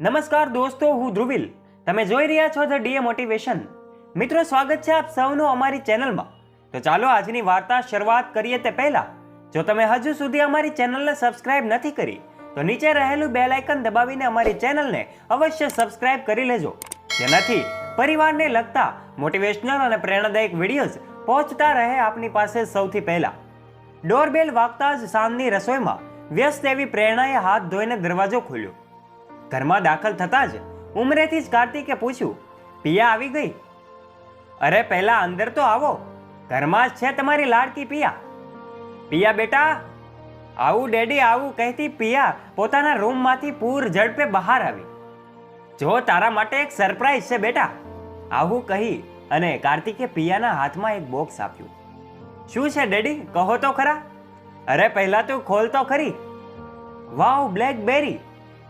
નમસ્કાર દોસ્તો, હું ધ્રુવિલ. તમે જોઈ રહ્યા છો ધ ડીએ મોટિવેશન મિત્રો, સ્વાગત છે આપ સૌનું અમારી ચેનલમાં. તો ચાલો આજની વાર્તા શરૂઆત કરીએ તે પહેલા. જો તમે હજુ સુધી અમારી ચેનલને સબસ્ક્રાઇબ નથી કરી, તો નીચે રહેલું બેલ આઇકન દબાવીને અમારી ચેનલને અવશ્ય સબસ્ક્રાઇબ કરી લેજો. જેનાથી પરિવારને લગતા મોટિવેશનલ અને પ્રેરણાદાયક વિડીયોઝ પહોંચતા રહે આપની પાસે સૌથી પહેલા. ડોરબેલ વાગતા જ સાંજની રસોઈમાં વ્યસ્ત એવી પ્રેરણાએ હાથ ધોઈને દરવાજો ખોલ્યો. ઘરમાં દાખલ થતાં જ ઉમરેથી જ કાર્તિકે પૂછ્યું, પિયા આવી ગઈ? અરે, પહેલા અંદર તો આવો. ઘરમાં જ છે તમારી લાડકી પિયા. પિયા બેટા, આવું ડેડી આવું કહેતી પિયા પોતાના રૂમમાંથી પૂર ઝડપે બહાર આવી. જો તારા માટે એક સરપ્રાઈઝ છે બેટા. આવું કહી અને કાર્તિકે પિયાના હાથમાં એક બોક્સ આપ્યું. શું છે ડેડી, કહો તો ખરા. અરે, પહેલાં તું ખોલ તો ખરી. Wow, BlackBerry.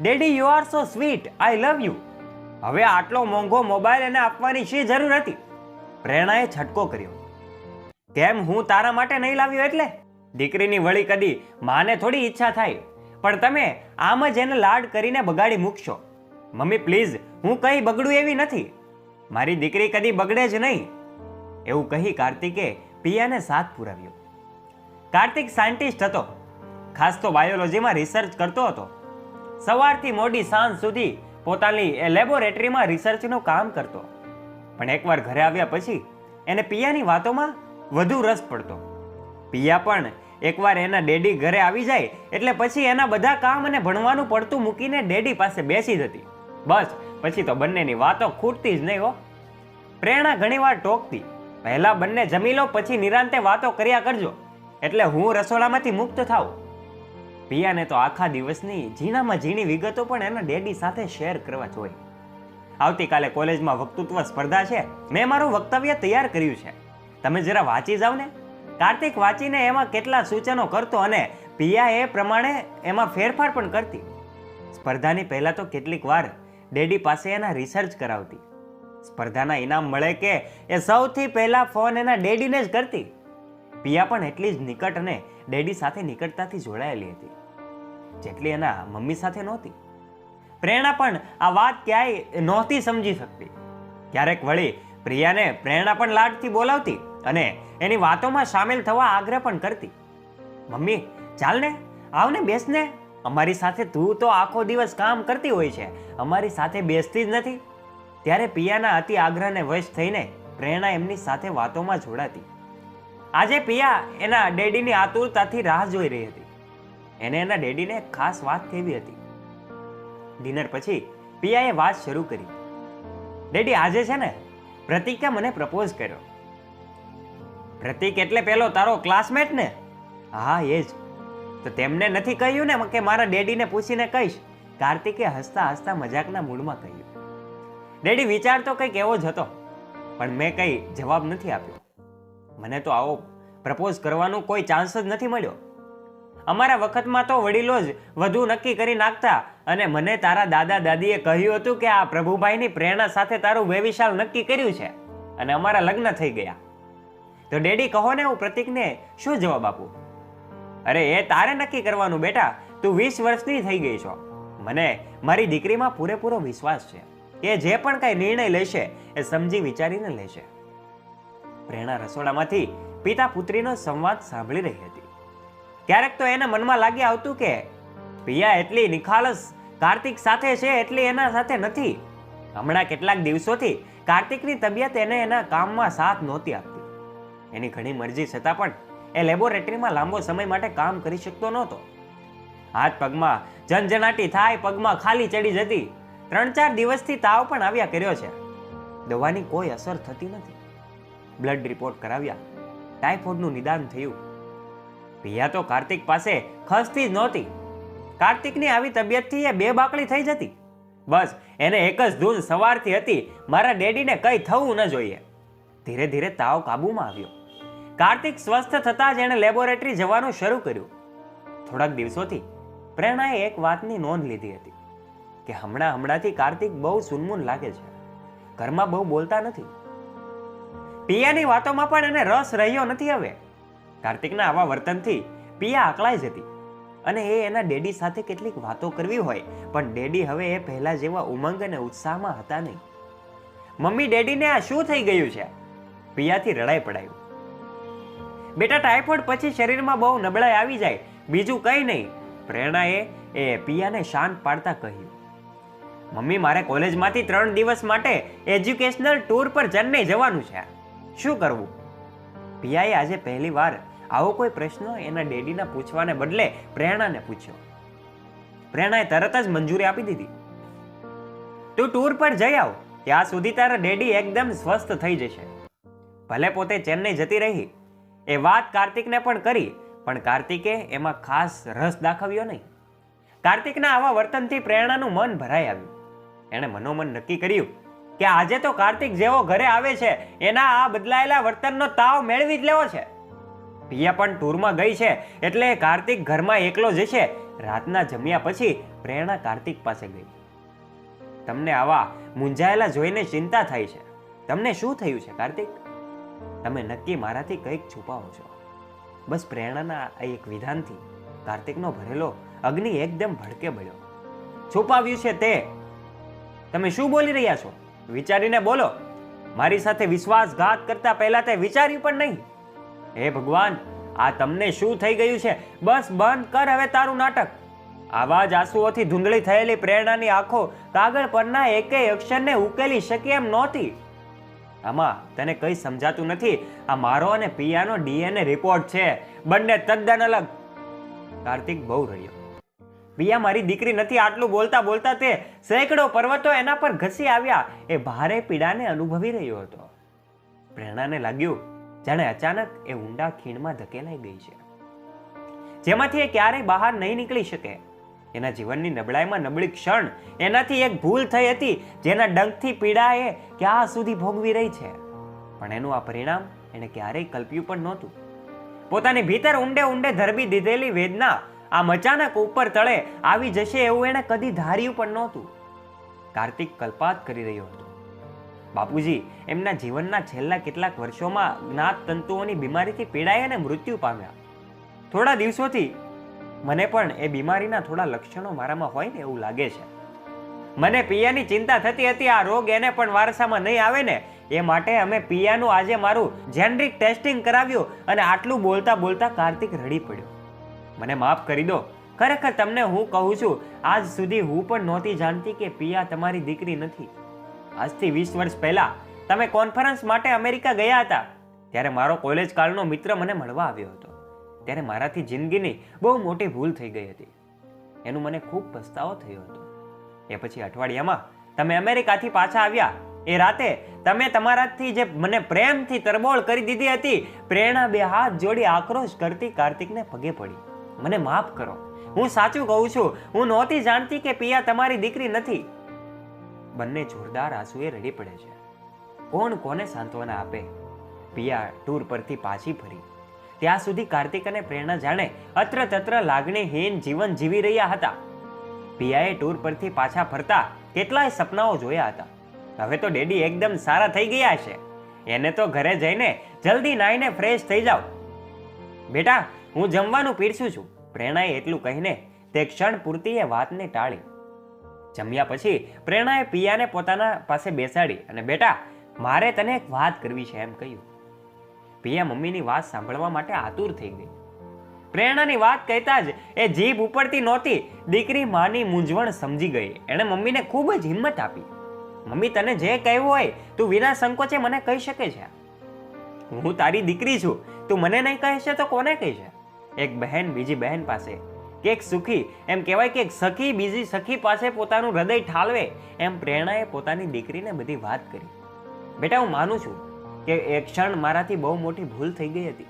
Daddy you are so sweet I love you હવે આટલો મોંઘો મોબાઈલ એને આપવાની શી જરૂર હતી? પ્રેરણાએ છટકો કર્યો. કેમ હું તારા માટે નહીં લાવ્યો એટલે? દીકરીની વળી કદી માને થોડી ઈચ્છા થાય. પણ તમે આમ જ એને લાડ કરીને બગાડી મૂકશો. મમ્મી પ્લીઝ હું કંઈ બગડું એવી નથી. મારી દીકરી કદી બગડે જ નહીં. એવું કહી કાર્તિકે પિયાને સાથ પુરાવ્યો. કાર્તિક સાયન્ટિસ્ટ હતો. ખાસ તો બાયોલોજીમાં રિસર્ચ કરતો હતો. સવારથી મોડી સાંજ સુધી પોતાની લેબોરેટરીમાં રિસર્ચનું કામ કરતો. પણ એકવાર ઘરે આવ્યા પછી એને પિયાની વાતોમાં વધુ રસ પડતો. પિયા પણ એકવાર એના ડેડી ઘરે આવી જાય એટલે પછી એના બધા કામ અને ભણવાનું પડતું મૂકીને ડેડી પાસે બેસી જતી. બસ, પછી તો બંનેની વાતો ખૂટતી જ નહીં હો. પ્રેરણા ઘણીવાર ટોકતી. પહેલાં બંને જમી લો, પછી નિરાંતે વાતો કર્યા કરજો. એટલે હું રસોડામાંથી મુક્ત થાઉં. પિયાને તો આખા દિવસની ઝીણામાં ઝીણી વિગતો પણ એના ડેડી સાથે શેર કરવા જોઈએ આવતીકાલે કોલેજમાં વક્તૃત્વ સ્પર્ધા છે. મેં મારું વક્તવ્ય તૈયાર કર્યું છે. તમે જરા વાંચી જાવ ને? કાર્તિક વાંચીને એમાં કેટલા સૂચનો કરતો અને પિયા એ પ્રમાણે એમાં ફેરફાર પણ કરતી. સ્પર્ધાની પહેલાં તો કેટલીક વાર ડેડી પાસે એના રિસર્ચ કરાવતી. સ્પર્ધાના ઇનામ મળે કે એ સૌથી પહેલાં ફોન એના ડેડીને જ કરતી. પિયા પણ એટલી જ નિકટ અને ડેડી સાથે નિકટતાથી જોડાયેલી હતી. જેટલી એના મમ્મી સાથે નહોતી. પ્રેરણા પણ આ વાત ક્યાંય નહોતી સમજી શકતી. ક્યારેક વળી પ્રિયાને પ્રેરણા પણ લાડથી બોલાવતી અને એની વાતોમાં સામેલ થવા આગ્રહ પણ કરતી. મમ્મી, ચાલ ને બેસને અમારી સાથે તું તો આખો દિવસ કામ કરતી હોય છે. અમારી સાથે બેસતી જ નથી. ત્યારે પિયાના અતિ આગ્રહને વશ થઈને પ્રેરણા એમની સાથે વાતોમાં જોડાતી. આજે પિયા એના ડેડીની આતુરતાથી રાહ જોઈ રહી હતી. એને એના ડેડીને ખાસ વાત કહેવી હતી. ડિનર પછી પિયાએ વાત શરૂ કરી. ડેડી, આજે છે ને પ્રતિકે મને પ્રપોઝ કર્યો. પ્રતિક એટલે પેલો તારો ક્લાસમેટ ને? હા, એ જ. તો તેમને નથી કહ્યું ને કે મારા ડેડીને પૂછીને કહીશ? કાર્તિકે હસતા હસતા મજાકના મૂડમાં કહ્યું. ડેડી, વિચાર તો કંઈક એવો જ હતો, પણ મેં કંઈ જવાબ નથી આપ્યો. મને તો આવો પ્રપોઝ કરવાનો કોઈ ચાન્સ જ નથી મળ્યો. અમારા વખતમાં તો વડીલો જ વધુ નક્કી કરી નાખતા અને મને તારા દાદા દાદીએ કહ્યું હતું કે આ પ્રભુભાઈની પ્રેરણા સાથે તારું વેવિશાલ નક્કી કર્યું છે અને અમારા લગ્ન થઈ ગયા. તો ડેડી કહો ને હું પ્રતિકને શું જવાબ આપું? અરે એ તારે નક્કી કરવાનું બેટા, તું વીસ વર્ષની થઈ ગઈ છો. મને મારી દીકરીમાં પૂરેપૂરો વિશ્વાસ છે. કે જે પણ કાંઈ નિર્ણય લેશે, એ સમજી વિચારીને લેશે. પ્રેરણા રસોડામાંથી પિતા પુત્રીનો સંવાદ સાંભળી રહી હતી. ક્યારેક તો એને મનમાં લાગી આવતું કે પિયા એટલી નિખાલસ, કાર્તિક સાથે છે એટલી એના સાથે નથી. હમણાં કેટલાક દિવસોથી કાર્તિકની તબિયત એને એના કામમાં સાથ નહોતી આપતી. એની ઘણી મરજી છતાં પણ એ લેબોરેટરીમાં લાંબો સમય માટે કામ કરી શકતો નહોતો. હાથ પગમાં જનજનાટી થાય, પગમાં ખાલી ચડી જતી. ત્રણ ચાર દિવસથી તાવ પણ આવ્યા કર્યો છે. દવાની કોઈ અસર થતી નથી. બ્લડ રિપોર્ટ કરાવ્યા. ટાઇફોઇડનું નિદાન થયું. પિયા તો કાર્તિક પાસે ખસતી જ નહોતી. કાર્તિકની આવી તબિયતથી એ બે બાકડી થઈ જતી. બસ, એને એક જ ધૂન સવારથી હતી, મારા ડેડીને કંઈ થવું ન જોઈએ. ધીરે ધીરે તાવ કાબૂમાં આવ્યો. કાર્તિક સ્વસ્થ થતાં જ એણે લેબોરેટરી જવાનું શરૂ કર્યું. થોડાક દિવસોથી પ્રેરણાએ એક વાતની નોંધ લીધી હતી, કે હમણાં હમણાંથી કાર્તિક બહુ સુનમુન લાગે છે. ઘરમાં બહુ બોલતા નથી. પિયાની વાતોમાં પણ એને રસ રહ્યો નથી હવે. કાર્તિકના આવા વર્તનથી પિયા આકળાઈ જતી. અને એ એના ડેડી સાથે કેટલીક વાતો કરવી હોય, પણ ડેડી હવે એ પહેલા જેવા ઉમંગ અને ઉત્સાહમાં હતા નહીં. મમ્મી, ડેડીને આ શું થઈ ગયું છે? પિયાથી રડાઈ પડાયું. બેટા, ટાઇફોઇડ પછી શરીરમાં બહુ નબળાઈ આવી જાય, બીજું કંઈ નહીં. પ્રેરણાએ એ પિયાને શાંત પાડતા કહ્યું. મમ્મી, મારે કોલેજમાંથી ત્રણ દિવસ માટે એજ્યુકેશનલ ટૂર પર ચેન્નઈ જવાનું છે. શું કરવું? પિયાએ આજે પહેલી વાર આવો કોઈ પ્રશ્ન એના ડેડીના પૂછવાને બદલે પ્રેરણાને પૂછ્યો. પ્રેરણાએ તરત જ મંજૂરી આપી દીધી. તું ટૂર પર જઈ આવ, ત્યાં સુધી તારા ડેડી એકદમ સ્વસ્થ થઈ જશે. ભલે પોતે ચેન્નઈ જતી રહી, એ વાત કાર્તિકને પણ કરી, પણ કાર્તિકે એમાં ખાસ રસ દાખવ્યો નહીં. કાર્તિકના આવા વર્તનથી પ્રેરણાનું મન ભરાઈ આવ્યું. એણે મનોમન નક્કી કર્યું કે આજે તો કાર્તિક જેવો ઘરે આવે છે, એના આ બદલાયેલા વર્તનનો તાવ મેળવી જ લેવો છે. પિયા પણ ટૂરમાં ગઈ છે એટલે કાર્તિક ઘરમાં એકલો જશે. રાતના જમ્યા પછી પ્રેરણા કાર્તિક પાસે ગઈ. તમને આવા મૂંઝાયેલા જોઈને ચિંતા થાય છે. તમને શું થયું છે કાર્તિક? તમે નક્કી મારાથી કંઈક છુપાવો છો. બસ પ્રેરણાના આ એક વિધાનથી કાર્તિકનો ભરેલો અગ્નિ એકદમ ભડકે બળ્યો છુપાવ્યું છે તે. તમે શું બોલી રહ્યા છો? વિચારીને બોલો. મારી સાથે વિશ્વાસઘાત કરતા પહેલા તે વિચાર્યું પણ નહીં. હે ભગવાન, આ તમને શું થઈ ગયું છે? બસ બંધ કર હવે તારું નાટક. આવા જ આંસુઓથી ધૂંધળી થયેલી પ્રેરણાની આંખો કાગળ પરના એકેય અક્ષરને ઉકેલી શકે એમ નહોતી. આમાં તને કંઈ સમજાતું નથી? આ મારો અને પિયાનો ડીએનએ રિપોર્ટ છે. બંને તદ્દન અલગ. કાર્તિક બહુ રહ્યો. પિયા મારી દીકરી નથી, આટલું બોલતા બોલતા તે સેંકડો પર્વતો એના પર ઘસી આવ્યા. એ ભારે પીડાને અનુભવી રહ્યો હતો. પ્રેરણાને લાગ્યું જાણે અચાનક એ ઊંડા ખીણમાં ધકેલાઈ ગઈ છે. જેમાંથી એ ક્યારેય બહાર નહીં નીકળી શકે. એના જીવનની નબળાઈમાં નબળી ક્ષણ એનાથી એક ભૂલ થઈ હતી, જેના ડંખથી પીડા એ ક્યાં સુધી ભોગવી રહી છે. પણ એનું આ પરિણામ એને ક્યારેય કલ્પ્યું પણ નહોતું. પોતાની ભીતર ઊંડે ઊંડે ધરબી દીધેલી વેદના આમ અચાનક ઉપર તળે આવી જશે એવું એણે કદી ધાર્યું પણ નહોતું. કાર્તિક કલ્પાત કરી રહ્યો હતો. બાપુજી, એમના જીવનના છેલ્લા કેટલાક વર્ષોમાં જ્ઞાત તંતુઓની બીમારીથી પીડાઈ અને મૃત્યુ પામ્યા. થોડા દિવસોથી મને પણ એ બીમારીના થોડા લક્ષણો મારામાં હોય ને એવું લાગે છે. મને પિયાની ચિંતા થતી હતી, આ રોગ એને પણ વારસામાં નહીં આવે ને, એ માટે અમે પિયાનું આજે મારું જેનરિક ટેસ્ટિંગ કરાવ્યું અને આટલું બોલતા બોલતા કાર્તિક રડી પડ્યો. મને માફ કરી દો, ખરેખર તમને હું કહું છું, આજ સુધી હું પણ નહોતી જાણતી કે પિયા તમારી દીકરી નથી. આજથી વીસ વર્ષ પહેલા તમે કોન્ફરન્સ માટે અમેરિકા ગયા હતા, ત્યારે મારો કોલેજ કાળનો મિત્ર મને મળવા આવ્યો હતો. ત્યારે મારાથી જિંદગીની બહુ મોટી ભૂલ થઈ ગઈ હતી. એનું મને ખૂબ પસ્તાવો થયો હતો. એ પછી અઠવાડિયામાં તમે અમેરિકાથી પાછા આવ્યા. એ રાતે તમે તમારાથી જે મને પ્રેમથી તરબોળ કરી દીધી હતી, પ્રેરણા બે હાથ જોડી આક્રોશ કરતી કાર્તિકને પગે પડી. મને માફ કરો. હું સાચું કહું છું. હું નહોતી જાણતી કે પિયા તમારી દીકરી નથી. બંને જોરદાર આંસુએ રડી પડે છે. કોણ કોને સાંત્વના આપે? પિયા ટૂર પરથી પાછી ફરી. ત્યાં સુધી કાર્તિક અને પ્રેરણા જાણે અત્ર તત્ર લાગણીહીન જીવન જીવી રહ્યા હતા. પિયાએ ટૂર પરથી પાછા ફરતા કેટલાય સપનાઓ જોયા હતા. હવે તો ડેડી એકદમ સારા થઈ ગયા છે. એને તો ઘરે જઈને જલ્દી નાઈને ફ્રેશ થઈ જાઓ. બેટા, હું જમવાનું પીરસું છું. પ્રેરણાએ એટલું કહીને તે ક્ષણ પૂરતી એ વાતને ટાળી. જમ્યા પછી પ્રેરણાએ પિયાને પોતાના પાસે બેસાડી અને, બેટા, મારે તને એક વાત કરવી છે, એમ કહ્યું. પિયા મમ્મીની વાત સાંભળવા માટે આતુર થઈ ગઈ. પ્રેરણાની વાત કહેતા જ એ જીભ ઉપડતી નહોતી, દીકરી માની મૂંઝવણ સમજી ગઈ. એણે મમ્મીને ખૂબ જ હિંમત આપી. મમ્મી, તને જે કહેવું હોય, તું વિના સંકોચે મને કહી શકે છે. હું તારી દીકરી છું, તું મને નહીં કહેશે તો કોને કહેશે? એક બહેન બીજી બહેન પાસે કે એક સુખી. એમ કહેવાય કે એક સખી બીજી સખી પાસે પોતાનું હૃદય ઠાલવે. એમ પ્રેરણાએ પોતાની દીકરીને બધી વાત કરી. બેટા, હું માનું છું કે એક ક્ષણ મારાથી બહુ મોટી ભૂલ થઈ ગઈ હતી.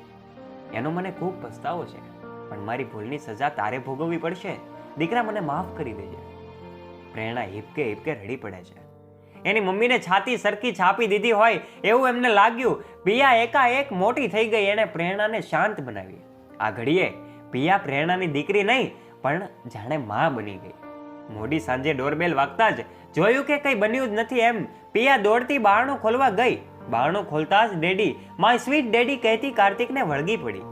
એનો મને ખૂબ પસ્તાવો છે. પણ મારી ભૂલની સજા તારે ભોગવવી પડશે. દીકરા મને માફ કરી દેજે. પ્રેરણા હિપકે હિપકે રડી પડે છે. એની મમ્મીને છાતી સરખી છાપી દીધી હોય એવું એમને લાગ્યું. પિયા એકાએક મોટી થઈ ગઈ. એણે પ્રેરણાને શાંત બનાવી. આ ઘડીએ પિયા પ્રેરણાની દીકરી નહીં, પણ જાણે માં બની ગઈ. મોડી સાંજે ડોરબેલ વાગતા જ જોયું કે કંઈ બન્યું જ નથી એમ, પિયા દોડતી બારણું ખોલવા ગઈ. બારણું ખોલતા જ ડેડી, માય સ્વીટ ડેડી, કહેતી કાર્તિકને વળગી પડી.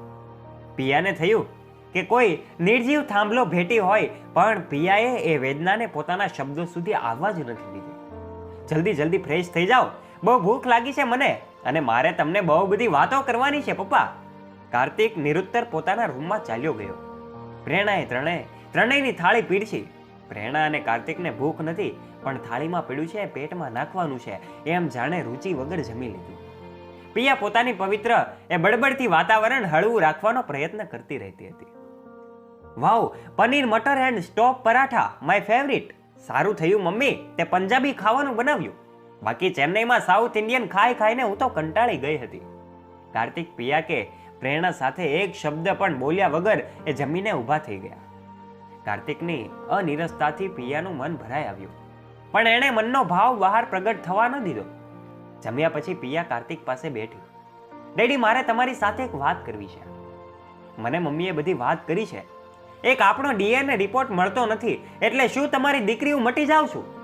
પિયાને થયું કે કોઈ નિર્જીવ થાંભલો ભેટી હોય, પણ પિયાએ એ વેદનાને પોતાના શબ્દો સુધી આવવા જ નથી દીધી. જલ્દી જલ્દી ફ્રેશ થઈ જાઓ. બહુ ભૂખ લાગી છે મને, અને મારે તમને બહુ બધી વાતો કરવાની છે, પપ્પા. કાર્તિક નિરુત્તર પોતાના રૂમમાં ચાલ્યો ગયો. પ્રેરણાએ ત્રણેય, ત્રણેયની થાળી પીડછી પ્રેરણા અને કાર્તિકને ભૂખ નથી, પણ થાળીમાં પીડ્યું છે, પેટમાં નાખવાનું છે, એમ જાણે રુચિ વગર જમી લીધું. પિયા પોતાની પવિત્ર, એ બડબડથી વાતાવરણ હળવું રાખવાનો પ્રયત્ન કરતી રહેતી હતી. Wow, paneer, matar and stuffed paratha, my favourite. સારું થયું, મમ્મી. તે પંજાબી ખાવાનું બનાવ્યું. બાકી ચેન્નઈમાં સાઉથ ઇન્ડિયન ખાઈ ખાઈને હું તો કંટાળી ગઈ હતી. કાર્તિક પિયા કે પ્રેરણા સાથે એક શબ્દ પણ બોલ્યા વગર એ જમીને ઊભા થઈ ગયા. કાર્તિકની અનિરસતાથી પિયાનું મન ભરાઈ આવ્યું. પણ એણે મનનો ભાવ બહાર પ્રગટ થવા ન દીધો. જમ્યા પછી પિયા કાર્તિક પાસે બેઠી. ડેડી, મારે તમારી સાથે એક વાત કરવી છે. મને મમ્મીએ બધી વાત કરી છે. એક આપણો ડીએનએ રિપોર્ટ મળતો નથી, એટલે શું તમારી દીકરી હું મટી જાઉં છું?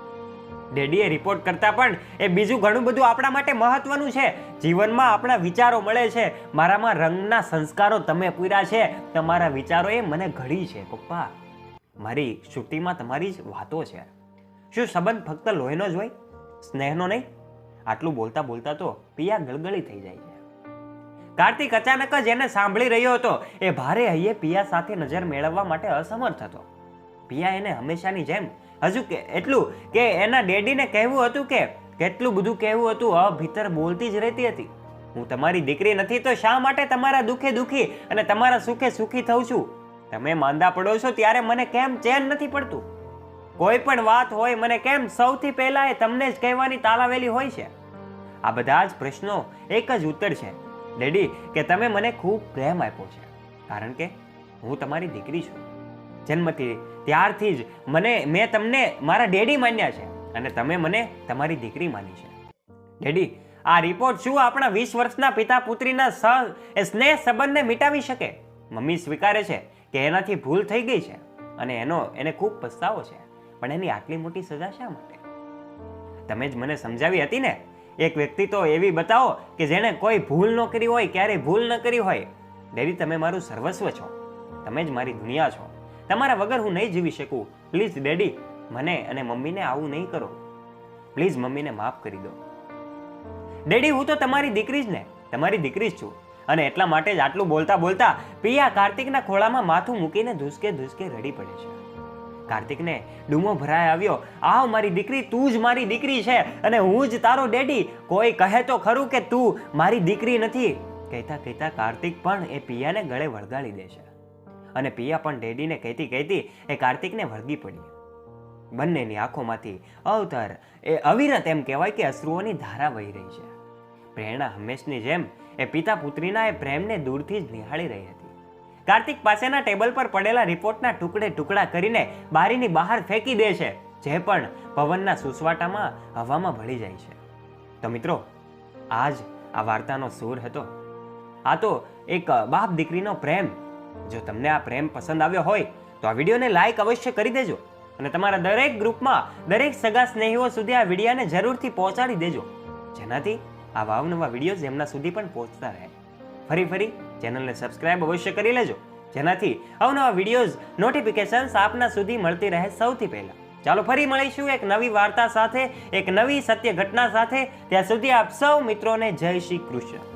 ડેડીએ રિપોર્ટ કરતા પણ એ બીજું ઘણું બધું આપણા માટે મહત્વનું છે. જીવનમાં આપણા વિચારો મળે છે. મારામાં રંગના સંસ્કારો તમે પૂર્યા છે. તમારા વિચારોએ મને ઘડી છે, પપ્પા. મારી શ્રુતિમાં તમારી જ વાતો છે. શું સંબંધ ફક્ત લોહીનો જ હોય? સ્નેહનો નહીં? આટલું બોલતા બોલતા તો પિયા ગળગળી થઈ જાય છે. કાર્તિક અચાનક જ એને સાંભળી રહ્યો હતો. એ ભારે હૈયે પિયા સાથે નજર મેળવવા માટે અસમર્થ હતો. પિયા એને હંમેશાની જેમ હજુ કે, એટલું કે એના ડેડીને કહેવું હતું કે, કેટલું બધું કહેવું હતું, હા, ભીતર બોલતી જ રહેતી હતી. હું તમારી દીકરી નથી તો શા માટે તમારા દુઃખે દુઃખી અને તમારા સુખે સુખી થઉં છું? તમે માંદા પડો છો ત્યારે મને કેમ ચેન નથી પડતું? કોઈ પણ વાત હોય, મને કેમ સૌથી પહેલા એ તમને જ કહેવાની તાલાવેલી હોય છે? આ બધા જ પ્રશ્નો એક જ ઉત્તર છે. ડેડી, કે તમે મને ખૂબ પ્રેમ આપ્યો છે. કારણ કે હું તમારી દીકરી છું. જન્મથી ત્યારથી જ મને, મેં તમને, મારા ડેડી માન્યા છે અને તમે મને તમારી દીકરી માની છે. ડેડી, આ રિપોર્ટ શું આપણા વીસ વર્ષના પિતા પુત્રીના સહ એ સ્નેહ સંબંધને મિટાવી શકે? મમ્મી સ્વીકારે છે કે એનાથી ભૂલ થઈ ગઈ છે અને એનો, એને ખૂબ પસ્તાવો છે. પણ એની આટલી મોટી સજા શા માટે? તમે જ મને સમજાવી હતી ને? એક વ્યક્તિ તો એવી બતાવો કે જેણે કોઈ ભૂલ ન કરી હોય, ક્યારેય ભૂલ ન કરી હોય. ડેડી, તમે મારું સર્વસ્વ છો. તમે જ મારી દુનિયા છો. તમારા વગર હું નહીં જીવી શકું. પ્લીઝ ડેડી, મને અને મમ્મીને આવું નહીં કરો. પ્લીઝ મમ્મીને માફ કરી દો. ડેડી, હું તો તમારી દીકરી જ ને. તમારી દીકરી જ છું. અને એટલા માટે જ આટલું બોલતા બોલતા પિયા કાર્તિકના ખોળામાં માથું મૂકીને ધુસકે ધુસકે રડી પડે છે. કાર્તિકને ડૂમો ભરાય આવ્યો, આવ મારી દીકરી, તું જ મારી દીકરી છે અને હું જ તારો ડેડી. કોઈ કહે તો ખરું કે તું મારી દીકરી નથી. કહેતા કહેતા કાર્તિક પણ એ પિયાને ગળે વળગાડી દે છે. અને પિયા પણ ડેડીને કહેતી કહેતી એ કાર્તિકને વળગી પડી બંનેની આંખોમાંથી અવતર એ અવિરત એમ કહેવાય કે અશ્રુઓની ધારા વહી રહી છે. પ્રેરણા હંમેશની જેમ એ પિતા પુત્રીના એ પ્રેમને દૂરથી જ નિહાળી રહી હતી. કાર્તિક પાસેના ટેબલ પર પડેલા રિપોર્ટના ટુકડે ટુકડા કરીને બારીની બહાર ફેંકી દે છે, જે પણ પવનના સુસવાટામાં હવામાં ભળી જાય છે. તો મિત્રો, આજ આ વાર્તાનો સૂર હતો. આ તો એક બાપ દીકરીનો પ્રેમ જો તમને આ પ્રેમ પસંદ આવ્યો હોય, તો આ વિડીયોને લાઇક અવશ્ય કરી દેજો અને તમારા દરેક ગ્રુપમાં દરેક સગા સ્નેહીઓ સુધી આ વિડીયાને જરૂરથી પહોંચાડી દેજો. જેનાથી આ વાવનવા વિડીયોઝ એમના સુધી પણ પહોંચતા રહે. ફરી ફરી ચેનલને સબસ્ક્રાઇબ અવશ્ય કરી લેજો, જેનાથી અવનવા વિડીયોઝ નોટિફિકેશન્સ આપના સુધી મળતી રહે સૌથી પહેલા. ચાલો ફરી મળીશું એક નવી વાર્તા સાથે, એક નવી સત્ય ઘટના સાથે. ત્યાં સુધી આપ સૌ મિત્રોને જય શ્રી કૃષ્ણ.